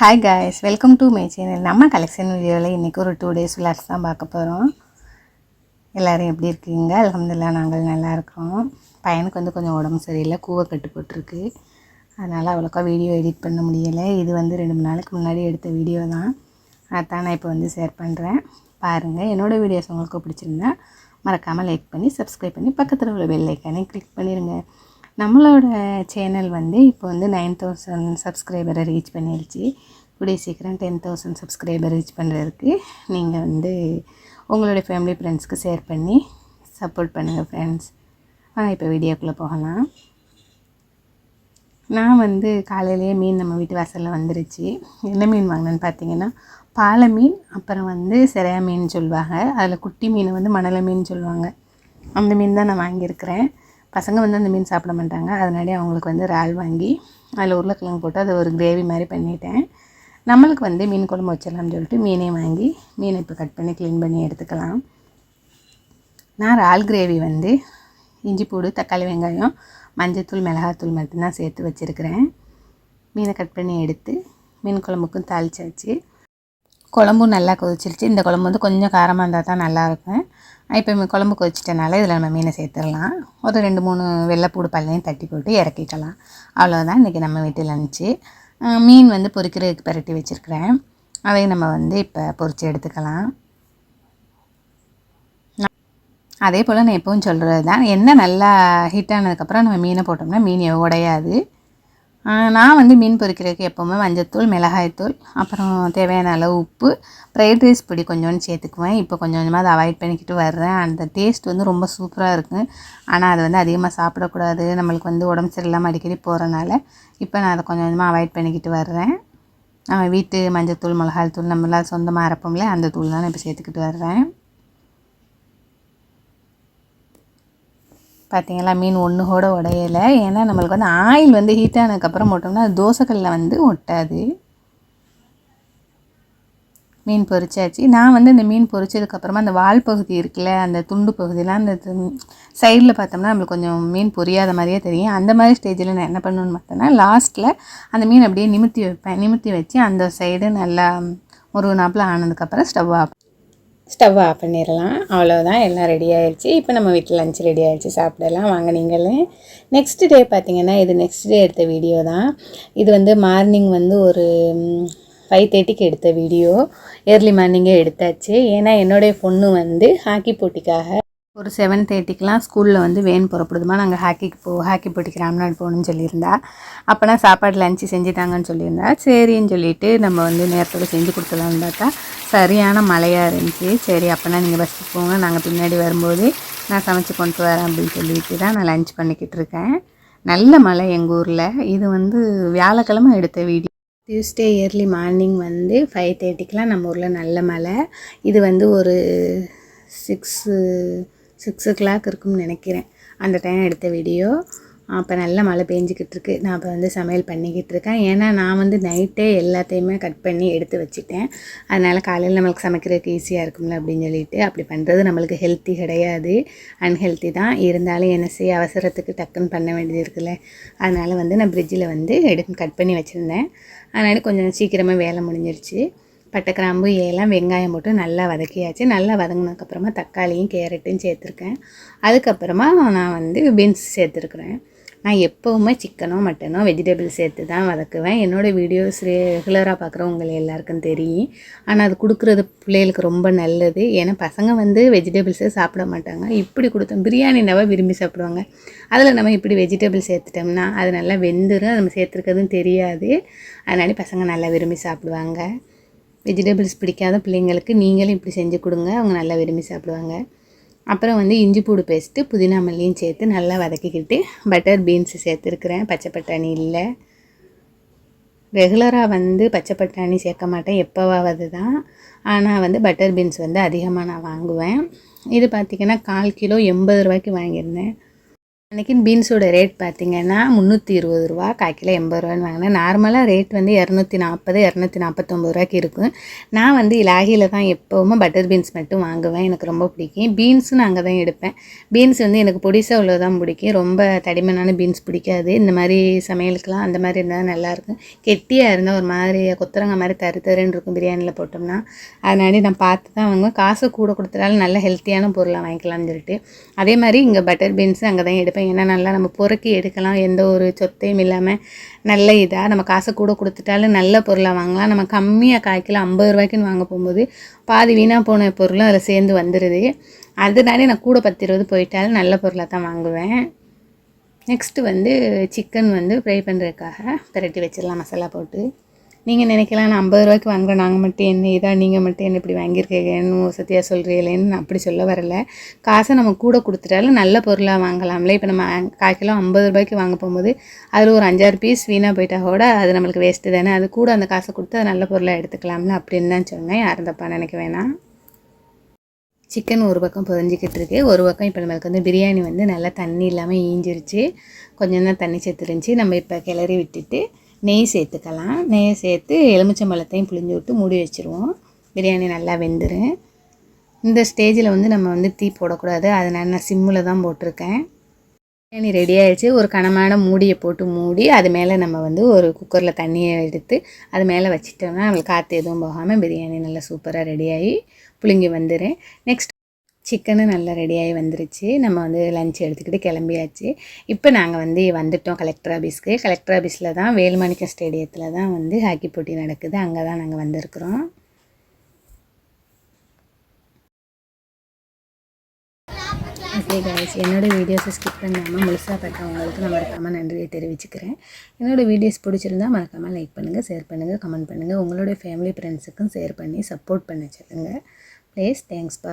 Hi guys welcome to my channel நம்ம collection வீடியோவில் இன்றைக்கி ஒரு டூ டேஸ் விளாக்ஸ் தான் பார்க்க போகிறோம் எல்லோரும் எப்படி இருக்கீங்க? அலமதுல்லா நாங்கள் நல்லா இருக்கிறோம். பையனுக்கு வந்து கொஞ்சம் உடம்பு சரியில்லை கூவை கட்டு போட்டிருக்கு. அதனால் அவ்வளோக்கா வீடியோ எடிட் பண்ண முடியலை. இது வந்து ரெண்டு மூணு நாளைக்கு முன்னாடி எடுத்த வீடியோ தான். அதான் நான் இப்போ வந்து ஷேர் பண்ணுறேன் பாருங்கள் என்னோடய வீடியோஸ் உங்களுக்கு பிடிச்சிருந்தா மறக்காமல் லைக் பண்ணி சப்ஸ்கிரைப் பண்ணி பக்கத்தில் உள்ள பெல் ஐக்கானே கிளிக் பண்ணிடுங்க நம்மளோட சேனல் வந்து இப்போ வந்து நைன் தௌசண்ட் சப்ஸ்கிரைபரை ரீச் பண்ணிடுச்சு கூடிய சீக்கிரம் டென் தௌசண்ட் சப்ஸ்கிரைபர் ரீச் பண்ணுறதுக்கு நீங்கள் வந்து உங்களுடைய ஃபேமிலி ஃப்ரெண்ட்ஸ்க்கு ஷேர் பண்ணி சப்போர்ட் பண்ணுங்கள் ஃப்ரெண்ட்ஸ் ஆ இப்போ வீடியோக்குள்ளே போகலாம். நான் வந்து காலையிலேயே மீன் நம்ம வீட்டு வாசலில் வந்துருச்சு. என்ன மீன் வாங்கினேன்னு பார்த்தீங்கன்னா பாலை மீன் அப்புறம் வந்து சிறையா மீன் சொல்லுவாங்க. அதில் குட்டி மீன் வந்து மணலை மீன் சொல்லுவாங்க. அந்த மீன் தான் நான் வாங்கியிருக்கிறேன். பசங்க வந்து அந்த மீன் சாப்பிட மாட்டாங்க. அதனாலே அவங்களுக்கு வந்து இறால் வாங்கி அதில் உருளைக்கிழங்கு போட்டு அதை ஒரு கிரேவி மாதிரி பண்ணிட்டேன். நம்மளுக்கு வந்து மீன் குழம்பு வச்சிடலாம்னு சொல்லிட்டு மீனே வாங்கி மீனை இப்போ கட் பண்ணி க்ளீன் பண்ணி எடுத்துக்கலாம். நான் இறால் கிரேவி வந்து இஞ்சி பூடு தக்காளி வெங்காயம் மஞ்சத்தூள் மிளகாத்தூள் மட்டும்தான் சேர்த்து வச்சுருக்கிறேன். மீனை கட் பண்ணி எடுத்து மீன் குழம்புக்கும் தாளிச்சாச்சு. குழம்பும் நல்லா கொதிச்சிருச்சு. இந்த குழம்பு வந்து கொஞ்சம் காரமாக இருந்தால் தான் நல்லாயிருக்கும் இப்போ குழம்பு கொதிச்சிட்டனால இதில் நம்ம மீனை சேர்த்துடலாம். ஒரு ரெண்டு மூணு வெள்ளைப்பூடு பல்லையும் தட்டி போட்டு இறக்கிக்கலாம். அவ்வளோதான் இன்றைக்கி நம்ம வீட்டில் லஞ்சு மீன் வந்து பொறிக்கிறதுக்கு பரட்டி வச்சுருக்கிறேன். அதையும் நம்ம வந்து இப்போ பொரித்து எடுத்துக்கலாம். அதே போல் நான் எப்பவும் சொல்கிறது தான் எண்ணெய் நல்லா ஹீட் ஆனதுக்கப்புறம் நம்ம மீனை போட்டோம்னா மீன் உடையாது. நான் வந்து மீன் பொரிக்கிறதுக்கு எப்போவுமே மஞ்சத்தூள் மிளகாய்த்தூள் அப்புறம் தேவையான அளவு உப்பு ஃப்ரைட் ரைஸ் பொடி கொஞ்சோண்டு சேர்த்துக்குவேன். இப்போ கொஞ்சம் கொஞ்சமாக அதை அவாய்ட் பண்ணிக்கிட்டு வர்றேன். அந்த டேஸ்ட் வந்து ரொம்ப சூப்பராக இருக்கும் ஆனால் அது வந்து அதிகமாக சாப்பிடக்கூடாது. நம்மளுக்கு வந்து உடம்பு சரியில்லாமல் அடிக்கடி போகிறனால இப்போ நான் அதை கொஞ்சம் கொஞ்சமாக அவாய்ட் பண்ணிக்கிட்டு வர்றேன். நம்ம வீட்டு மஞ்சத்தூள் மிளகாய் தூள் நம்மளால் சொந்தமாக அரைப்போம்ல அந்த தூள் தான் இப்போ சேர்த்துக்கிட்டு வர்றேன். பார்த்தீங்களா மீன் ஒன்று கூட உடையலை. ஏன்னா நம்மளுக்கு வந்து ஆயில் வந்து ஹீட் ஆனதுக்கப்புறம் போட்டோம்னா அது தோசைக்கல்லில் வந்து ஒட்டாது. மீன் பொரிச்சாச்சு. நான் வந்து இந்த மீன் பொரிச்சதுக்கப்புறமா அந்த வால் பகுதி இருக்குல்ல அந்த துண்டு பகுதியெலாம் அந்த சைடில் பார்த்தோம்னா நம்மளுக்கு கொஞ்சம் மீன் பொரியாத மாதிரியே தெரியும். அந்த மாதிரி ஸ்டேஜில் நான் என்ன பண்ணணுன்னு பார்த்தோன்னா லாஸ்ட்டில் அந்த மீன் அப்படியே நிமித்தி வைப்பேன். நிமித்தி வச்சு அந்த சைடு நல்லா ஒரு நாப்பில் ஆனதுக்கப்புறம் ஸ்டவ் ஆஃப் ஸ்டவ் ஆஃப் பண்ணிடலாம். அவ்வளோதான் எல்லாம் ரெடி ஆகிடுச்சு இப்போ நம்ம வீட்டில் லஞ்ச் ரெடி ஆகிடுச்சு சாப்பிடலாம். வாங்க நீங்களே. நெக்ஸ்ட் டே பார்த்திங்கன்னா இது நெக்ஸ்ட் டே எடுத்த வீடியோ தான். இது வந்து மார்னிங் வந்து ஒரு ஃபைவ் தேர்ட்டிக்கு எடுத்த வீடியோ ஏர்லி மார்னிங்கே எடுத்தாச்சு. ஏன்னா என்னுடைய பொண்ணு வந்து ஹாக்கி போட்டிக்காக ஒரு செவன் தேர்ட்டிக்கெலாம் ஸ்கூலில் வந்து வேன் புறப்படுதுமா? நாங்கள் ஹாக்கிக்கு போ ஹாக்கி போட்டிக்கு ராம்நாடு போகணும்னு சொல்லியிருந்தா. அப்போனா சாப்பாடு லஞ்சு செஞ்சுட்டாங்கன்னு சொல்லியிருந்தா. சரின்னு சொல்லிவிட்டு நம்ம வந்து நேரத்தோடு செஞ்சு கொடுத்துலான்னு பார்த்தா சரியான மழையாக இருந்துச்சு. சரி அப்போனா நீங்கள் பஸ்ஸுக்கு போங்க. நாங்கள் பின்னாடி வரும்போது நான் சமைச்சு கொண்டு வரேன் அப்படின்னு சொல்லிட்டு தான் நான் லஞ்ச் பண்ணிக்கிட்டு இருக்கேன். நல்ல மழை எங்கள் ஊரில். இது வந்து வியாழக்கிழமை எடுத்த வீடியோ. டியூஸ்டே இயர்லி மார்னிங் வந்து ஃபைவ் தேர்ட்டிக்கெலாம் நம்ம ஊரில் நல்ல மழை. இது வந்து ஒரு சிக்ஸு சிக்ஸ் ஓ கிளாக் இருக்கும்னு நினைக்கிறேன். அந்த டைம் எடுத்த வீடியோ அப்போ நல்ல மழை பெஞ்சிக்கிட்டு இருக்கு. நான் அப்போ வந்து சமையல் பண்ணிக்கிட்டு இருக்கேன். ஏன்னா நான் வந்து நைட்டே எல்லாத்தையுமே கட் பண்ணி எடுத்து வச்சுட்டேன். அதனால் காலையில் நம்மளுக்கு சமைக்கிறதுக்கு ஈஸியாக இருக்கும்ல அப்படின்னு சொல்லிட்டு அப்படி பண்ணுறது நம்மளுக்கு ஹெல்த்தி கிடையாது. அன்ஹெல்த்தி தான். இருந்தாலும் என்ன செய்ய அவசரத்துக்கு டக்குன்னு பண்ண வேண்டியது இருக்குல்ல. அதனால் வந்து நான் ஃப்ரிட்ஜில் வந்து எடுத்து கட் பண்ணி வச்சுருந்தேன். அதனால் கொஞ்சம் சீக்கிரமாக வேலை முடிஞ்சிருச்சு. பட்டை கிராம்பு ஏலம் வெங்காயம் போட்டு நல்லா வதக்கியாச்சு. நல்லா வதங்கினதுக்கப்புறமா தக்காளியும் கேரட்டும் சேர்த்துருக்கேன். அதுக்கப்புறமா நான் வந்து பீன்ஸ் சேர்த்துருக்குறேன். நான் எப்போவுமே சிக்கனோ மட்டனோ வெஜிடபிள் சேர்த்து தான் வதக்குவேன். என்னோடய வீடியோஸ் ரெகுலராக பார்க்குறவங்க எல்லாருக்கும் தெரியும். ஆனால் அது கொடுக்குறது பிள்ளைகளுக்கு ரொம்ப நல்லது. ஏன்னா பசங்க வந்து வெஜிடபிள்ஸே சாப்பிட மாட்டாங்க. இப்படி கொடுத்தோம் பிரியாணினாவே விரும்பி சாப்பிடுவாங்க. அதில் நம்ம இப்படி வெஜிடபிள் சேர்த்துட்டோம்னா அது நல்லா வெந்துடும் நம்ம சேர்த்துருக்கிறதும் தெரியாது. அதனால பசங்க நல்லா விரும்பி சாப்பிடுவாங்க. வெஜிடபிள்ஸ் பிடிக்காத பிள்ளைங்களுக்கு நீங்களும் இப்படி செஞ்சு கொடுங்க. அவங்க நல்லா விரும்பி சாப்பிடுவாங்க. அப்புறம் வந்து இஞ்சி பூடு பேஸ்ட்டு புதினா மல்லியும் சேர்த்து நல்லா வதக்கிக்கிட்டு பட்டர் பீன்ஸு சேர்த்துருக்குறேன். பச்சை பட்டாணி இல்லை. ரெகுலராக வந்து பச்சை பட்டாணி சேர்க்க மாட்டேன். எப்போவாவது தான். ஆனால் வந்து பட்டர் பீன்ஸ் வந்து அதிகமாக நான் வாங்குவேன். இது பார்த்திங்கன்னா கால் கிலோ எண்பது ரூபாய்க்கு வாங்கியிருந்தேன். அன்றைக்கி பீன்ஸோட ரேட் பார்த்தீங்கன்னா முந்நூற்றி இருபது ரூபா கால் கிலோ எண்பது ரூபான்னு வாங்கினேன். நார்மலாக ரேட் வந்து இரநூத்தி நாற்பது இரநூத்தி நாற்பத்தொம்பது ரூபாய்க்கு இருக்கும் நான் வந்து இலாகியில் தான் எப்போவுமே பட்டர் பீன்ஸ் மட்டும் வாங்குவேன். எனக்கு ரொம்ப பிடிக்கும். பீன்ஸும் நான் அங்கே தான் எடுப்பேன். பீன்ஸ் வந்து எனக்கு பொடிசாக உள்ளது தான் பிடிக்கும். ரொம்ப தடிமனான பீன்ஸ் பிடிக்காது. இந்த மாதிரி சமையலுக்கெலாம் அந்த மாதிரி இருந்தால் நல்லாயிருக்கும் கெட்டியாக இருந்தால் ஒரு மாதிரி கொத்தரங்க மாதிரி தரு தருன்னு இருக்கும் பிரியாணியில் போட்டோம்னா. அதனால நான் பார்த்து தான் வாங்குவேன். காசு கூட கொடுத்தாலும் நல்ல ஹெல்த்தியான பொருளாக வாங்கிக்கலாம்னு சொல்லிட்டு. அதே மாதிரி இங்கே பட்டர் பீன்ஸு அங்கே தான் எடுப்பேன். ஏன்னா நல்லா நம்ம பொறுக்கி எடுக்கலாம் எந்த ஒரு சொத்தையும் இல்லாமல் நல்ல இதாக நம்ம காசை கூட கொடுத்துட்டாலும் நல்ல பொருளாக வாங்கலாம். நம்ம கம்மியாக காய்க்கிலோ ஐம்பது ரூபாய்க்குன்னு வாங்க போகும்போது பாதி வீணாக போன பொருளும் அதில் சேர்ந்து வந்துடுது அதனாலே நான் கூட பத்து இருபது போயிட்டாலும் நல்ல பொருளாக தான் வாங்குவேன். நெக்ஸ்ட்டு வந்து சிக்கன் வந்து ஃப்ரை பண்ணுறதுக்காக பிரட்டி வச்சிடலாம் மசாலா போட்டு. நீங்கள் நினைக்கலாம் நான் ஐம்பது ரூபாய்க்கு வாங்குறேன் நாங்கள் மட்டும் என்ன இதாக நீங்கள் மட்டும் என்ன இப்படி வாங்கியிருக்கீங்கன்னு சத்தியாக சொல்கிறீங்களேன்னு நான் அப்படி சொல்ல வரல. காசை நம்ம கூட கொடுத்துட்டாலும் நல்ல பொருளாக வாங்கலாம்ல. இப்போ நம்ம கால் கிலோ ஐம்பது ரூபாய்க்கு வாங்க போகும்போது அதில் ஒரு அஞ்சாறு பீஸ் வீணாக போயிட்டா கூட அது நம்மளுக்கு வேஸ்ட்டு தானே. அது கூட அந்த காசை கொடுத்து அது நல்ல பொருளாக எடுத்துக்கலாம்ல அப்படின்னு தான் சொன்னேன். யாரும் தப்பா நினைக்க வேணாம். சிக்கன் ஒரு பக்கம் புதஞ்சிக்கிட்டு இருக்கு. ஒரு பக்கம் இப்போ நம்மளுக்கு வந்து பிரியாணி வந்து நல்லா தண்ணி இல்லாமல் ஈஞ்சிருச்சு. கொஞ்சம் தான் தண்ணி சேர்த்துருந்துச்சி நம்ம இப்போ கிளறி விட்டுட்டு நெய் சேர்த்துக்கலாம். நெய் சேர்த்து எலுமிச்சம்பழத்தையும் புளிஞ்சு விட்டு மூடி வச்சுருவோம். பிரியாணி நல்லா வெந்துடும் இந்த ஸ்டேஜில் வந்து நம்ம வந்து தீ போடக்கூடாது. அதனால் நான் சிம்மில் தான் போட்டிருக்கேன். பிரியாணி ரெடி ஆகிடுச்சு ஒரு கனமான மூடியை போட்டு மூடி அது மேலே நம்ம வந்து ஒரு குக்கரில் தண்ணியை எடுத்து அது மேலே வச்சிட்டோம்னா நம்மளுக்கு காற்று எதுவும் போகாமல் பிரியாணி நல்லா சூப்பராக ரெடியாகி புளிங்கி வந்துடும் நெக்ஸ்ட் சிக்கனும் நல்லா ரெடியாகி வந்துருச்சு. நம்ம வந்து லஞ்ச் எடுத்துக்கிட்டு கிளம்பியாச்சு. இப்போ நாங்கள் வந்து வந்துட்டோம் கலெக்டர் ஆஃபீஸ்க்கு கலெக்டர் ஆஃபீஸில் தான் வேல்மாணிக்க ஸ்டேடியத்தில் தான் வந்து ஹாக்கி போட்டி நடக்குது. அங்கே தான் நாங்கள் வந்திருக்கிறோம். ஓகே கைஸ் என்னோடய வீடியோஸை ஸ்கிப் பண்ணாமல் முழுசாக பார்த்தவங்களுக்கு நான் மறக்காமல் நன்றியை தெரிவிச்சுக்கிறேன். என்னோடய வீடியோஸ் பிடிச்சிருந்தா மறக்காமல் லைக் பண்ணுங்கள் ஷேர் பண்ணுங்கள் கமெண்ட் பண்ணுங்கள் உங்களுடைய ஃபேமிலி ஃப்ரெண்ட்ஸுக்கும் ஷேர் பண்ணி சப்போர்ட் பண்ண சொல்லுங்கள் ப்ளீஸ் தேங்க்ஸ் பா